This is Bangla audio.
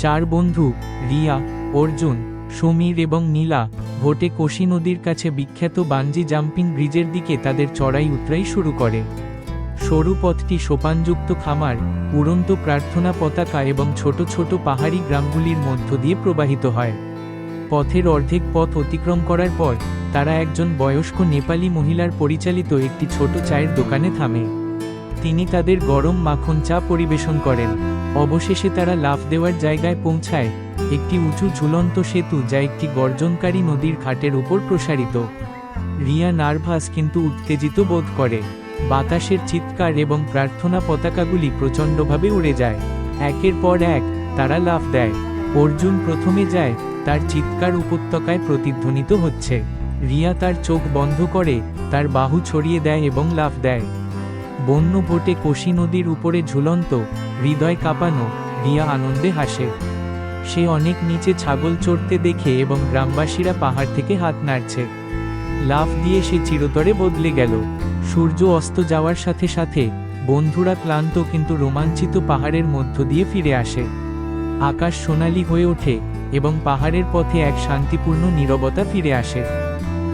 চার বন্ধু, রিয়া, অর্জুন, সমীর এবং নীলা, ভোটে কোশি নদীর কাছে বিখ্যাত বাঞ্জি জাম্পিং ব্রিজের দিকে তাদের চড়াই উতরাই শুরু করে। সরু পথটি সোপানযুক্ত খামার, উড়ন্ত প্রার্থনা পতাকা এবং ছোট ছোট পাহাড়ি গ্রামগুলির মধ্য দিয়ে প্রবাহিত হয়। পথের অর্ধেক পথ অতিক্রম করার পর, তারা একজন বয়স্ক নেপালি মহিলার পরিচালিত একটি ছোট চায়ের দোকানে থামে। তিনি তাদের গরম মাখন চা পরিবেশন করেন। অবশেষে তারা লাফ দেওয়ার জায়গায় পৌঁছায়। একটি উঁচু ঝুলন্ত সেতু যা একটি গর্জনকারী নদীর ঘাটের উপর প্রসারিত। রিয়া নার্ভাস কিন্তু উত্তেজিত বোধ করে। বাতাসের চিৎকার এবং প্রার্থনা পতাকাগুলি প্রচণ্ডভাবে উড়ে যায়। একের পর এক তারা লাফ দেয়। অর্জুন প্রথমে যায়, তার চিৎকার উপত্যকায় প্রতিধ্বনিত হচ্ছে। রিয়া তার চোখ বন্ধ করে, তার বাহু ছড়িয়ে দেয় এবং লাফ দেয়। বন্য ভোটে কোশি নদীর উপরে ঝুলন্ত, হৃদয় কাঁপানো রিয়া আনন্দে হাসে। সে অনেক নিচে ছাগল চড়তে দেখে এবং গ্রামবাসীরা পাহাড় থেকে হাত নাড়ছে। লাফ দিয়ে সে চিরতরে বদলে গেল। সূর্য অস্ত যাওয়ার সাথে সাথে বন্ধুরা ক্লান্ত কিন্তু রোমাঞ্চিত পাহাড়ের মধ্য দিয়ে ফিরে আসে। আকাশ সোনালী হয়ে ওঠে এবং পাহাড়ের পথে এক শান্তিপূর্ণ নীরবতা ফিরে আসে।